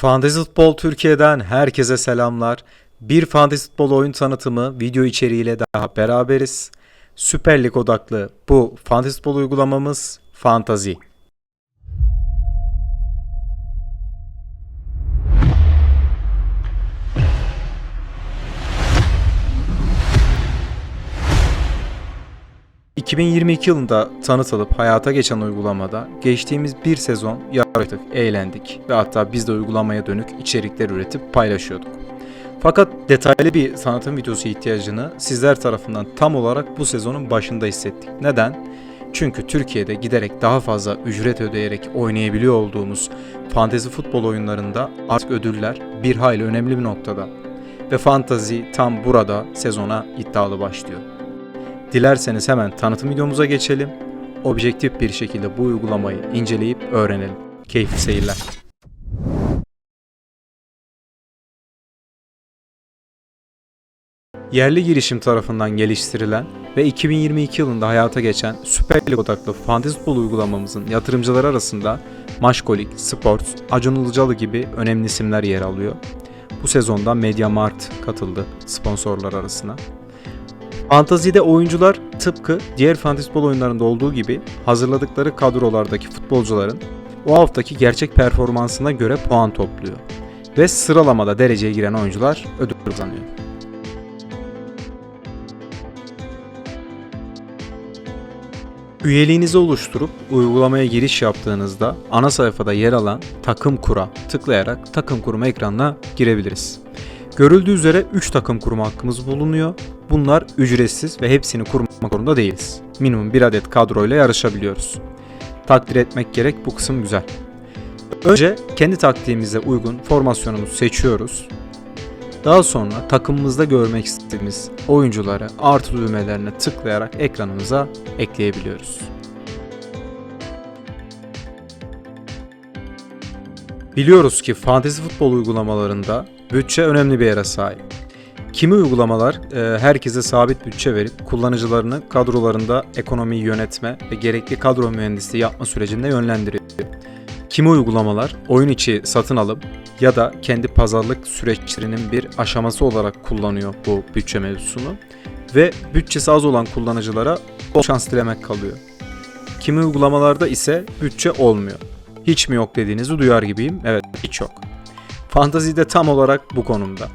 Fantezi Futbol Türkiye'den herkese selamlar. Bir Fantezi Futbol oyun tanıtımı video içeriğiyle daha beraberiz. Süper Lig odaklı bu Fantezi Futbol uygulamamız Fantazi. ...2022 yılında tanıtılıp hayata geçen uygulamada geçtiğimiz bir sezon yarıştık, eğlendik ve hatta biz de uygulamaya dönük içerikler üretip paylaşıyorduk. Fakat detaylı bir tanıtım videosu ihtiyacını sizler tarafından tam olarak bu sezonun başında hissettik. Neden? Çünkü Türkiye'de giderek daha fazla ücret ödeyerek oynayabiliyor olduğumuz fantezi futbol oyunlarında artık ödüller bir hayli önemli bir noktada. Ve fantazi tam burada sezona iddialı başlıyor. Dilerseniz hemen tanıtım videomuza geçelim. Objektif bir şekilde bu uygulamayı inceleyip öğrenelim. Keyifli seyirler. Yerli girişim tarafından geliştirilen ve 2022 yılında hayata geçen Süper Lig odaklı fantezi futbol uygulamamızın yatırımcıları arasında Maşkolik, Sports, Acun Ilıcalı gibi önemli isimler yer alıyor. Bu sezonda Mediamart katıldı sponsorlar arasına. Fantazide oyuncular tıpkı diğer futbol oyunlarında olduğu gibi hazırladıkları kadrolardaki futbolcuların o haftaki gerçek performansına göre puan topluyor. Ve sıralamada dereceye giren oyuncular ödül kazanıyor. Üyeliğinizi oluşturup uygulamaya giriş yaptığınızda ana sayfada yer alan takım kura tıklayarak takım kurma ekranına girebiliriz. Görüldüğü üzere 3 takım kurma hakkımız bulunuyor. Bunlar ücretsiz ve hepsini kurmak zorunda değiliz. Minimum 1 adet kadroyla yarışabiliyoruz. Takdir etmek gerek bu kısım güzel. Önce kendi taktiğimize uygun formasyonumuzu seçiyoruz. Daha sonra takımımızda görmek istediğimiz oyuncuları artı düğmelerine tıklayarak ekranımıza ekleyebiliyoruz. Biliyoruz ki fantezi futbol uygulamalarında bütçe önemli bir yere sahip. Kimi uygulamalar e, herkese sabit bütçe verip kullanıcılarını kadrolarında ekonomiyi yönetme ve gerekli kadro mühendisliği yapma sürecinde yönlendiriyor. Kimi uygulamalar oyun içi satın alıp ya da kendi pazarlık süreçlerinin bir aşaması olarak kullanıyor bu bütçe mevzusunu ve bütçesi az olan kullanıcılara bol şans dilemek kalıyor. Kimi uygulamalarda ise bütçe olmuyor. Hiç mi yok dediğinizi duyar gibiyim. Evet hiç yok. Fantazide tam olarak bu konumda.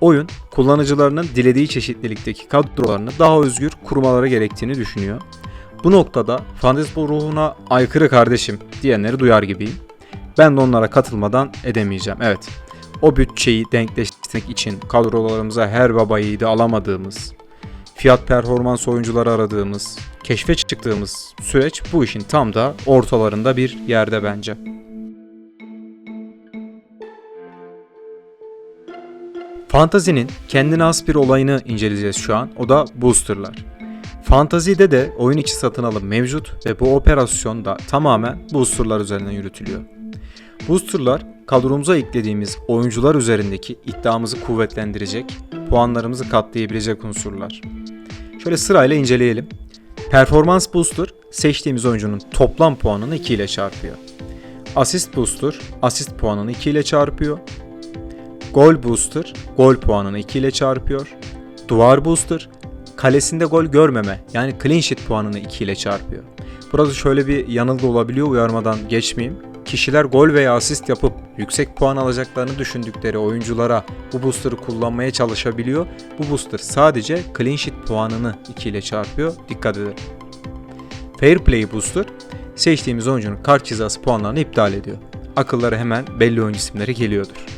Oyun kullanıcılarının dilediği çeşitlilikteki kadrolarını daha özgür kurmaları gerektiğini düşünüyor. Bu noktada fantezi ruhuna aykırı kardeşim diyenleri duyar gibiyim. Ben de onlara katılmadan edemeyeceğim. Evet. O bütçeyi denkleştirmek için kadrolarımıza her baba yiğidi alamadığımız, fiyat performans oyuncuları aradığımız, keşfe çıktığımız süreç bu işin tam da ortalarında bir yerde bence. Fantazinin kendine has bir olayını inceleyeceğiz şu an. O da boosterlar. Fantazide de oyun içi satın alım mevcut ve bu operasyon da tamamen boosterlar üzerinden yürütülüyor. Boosterlar kadromuza eklediğimiz oyuncular üzerindeki iddiamızı kuvvetlendirecek, puanlarımızı katlayabilecek unsurlar. Şöyle sırayla inceleyelim. Performans Booster seçtiğimiz oyuncunun toplam puanını 2 ile çarpıyor. Assist Booster asist puanını 2 ile çarpıyor. Gol Booster gol puanını 2 ile çarpıyor. Duvar Booster kalesinde gol görmeme yani clean sheet puanını 2 ile çarpıyor. Burada şöyle bir yanılgı olabiliyor uyarmadan geçmeyeyim. Kişiler gol veya asist yapıp yüksek puan alacaklarını düşündükleri oyunculara bu booster'ı kullanmaya çalışabiliyor. Bu booster sadece clean sheet puanını 2 ile çarpıyor. Dikkat edin. Fair Play Booster seçtiğimiz oyuncunun kart cezası puanlarını iptal ediyor. Akıllara hemen belli oyuncu isimleri geliyordur.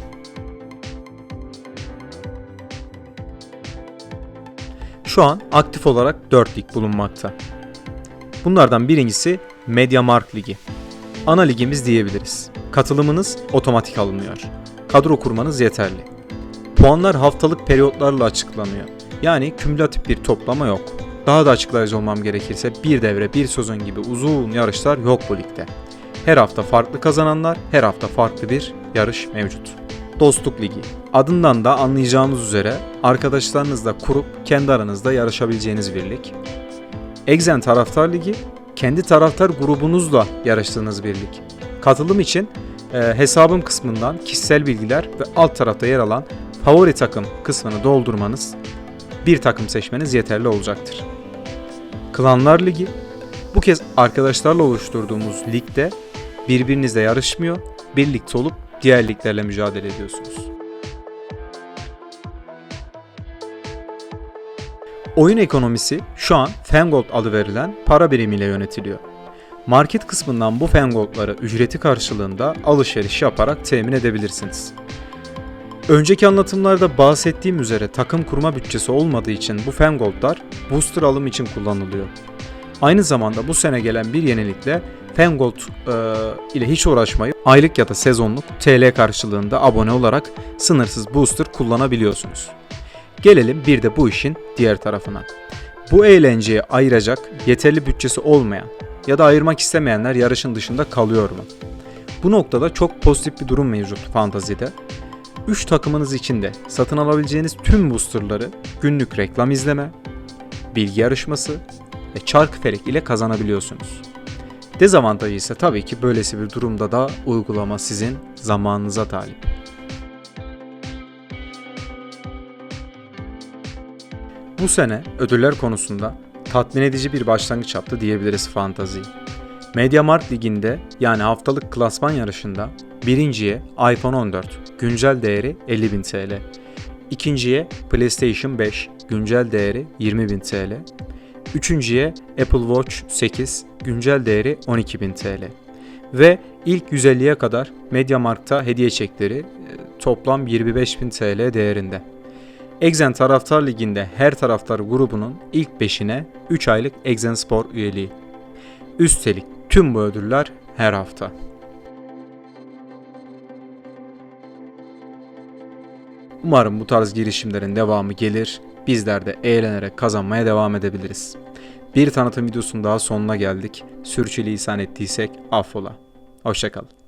Şu an aktif olarak 4 lig bulunmakta. Bunlardan birincisi MediaMarkt Ligi. Ana ligimiz diyebiliriz. Katılımınız otomatik alınıyor. Kadro kurmanız yeterli. Puanlar haftalık periyotlarla açıklanıyor. Yani kümülatif bir toplama yok. Daha da açıklayıcı olmam gerekirse bir devre bir sezon gibi uzun yarışlar yok bu ligde. Her hafta farklı kazananlar, her hafta farklı bir yarış mevcut. Dostluk Ligi. Adından da anlayacağımız üzere arkadaşlarınızla kurup kendi aranızda yarışabileceğiniz bir lig. Exen Taraftar Ligi kendi taraftar grubunuzla yarıştığınız bir lig. Katılım için e, hesabım kısmından kişisel bilgiler ve alt tarafta yer alan favori takım kısmını doldurmanız, bir takım seçmeniz yeterli olacaktır. Klanlar Ligi bu kez arkadaşlarla oluşturduğumuz ligde birbirinizle yarışmıyor, birlikte olup diğer liglerle mücadele ediyorsunuz. Oyun ekonomisi şu an Fangold adı verilen para birimiyle yönetiliyor. Market kısmından bu Fangold'ları ücreti karşılığında alışveriş yaparak temin edebilirsiniz. Önceki anlatımlarda bahsettiğim üzere takım kurma bütçesi olmadığı için bu Fangold'lar booster alım için kullanılıyor. Aynı zamanda bu sene gelen bir yenilikle Fangold e, ile hiç uğraşmayıp aylık ya da sezonluk TL karşılığında abone olarak sınırsız booster kullanabiliyorsunuz. Gelelim bir de bu işin diğer tarafına. Bu eğlenceye ayıracak yeterli bütçesi olmayan ya da ayırmak istemeyenler yarışın dışında kalıyor mu? Bu noktada çok pozitif bir durum mevcut fantazide. 3 takımınız içinde satın alabileceğiniz tüm boosterları günlük reklam izleme, bilgi yarışması ve çark felek ile kazanabiliyorsunuz. Dezavantajı ise tabii ki böylesi bir durumda da uygulama sizin zamanınıza talip. Bu sene ödüller konusunda tatmin edici bir başlangıç yaptı diyebiliriz Fantasy. MediaMarkt Ligi'nde yani haftalık klasman yarışında birinciye iPhone 14 güncel değeri 50.000 TL, ikinciye PlayStation 5 güncel değeri 20.000 TL, üçüncüye Apple Watch 8 güncel değeri 12.000 TL ve ilk 150'ye kadar MediaMarkt'ta hediye çekleri e, toplam 25.000 TL değerinde. Exen Taraftar Ligi'nde her taraftar grubunun ilk 5'ine 3 aylık Exen Spor üyeliği. Üstelik tüm bu ödüller her hafta. Umarım bu tarz girişimlerin devamı gelir. Bizler de eğlenerek kazanmaya devam edebiliriz. Bir tanıtım videosunun daha sonuna geldik. Sürçülisan ettiysek affola. Hoşçakalın.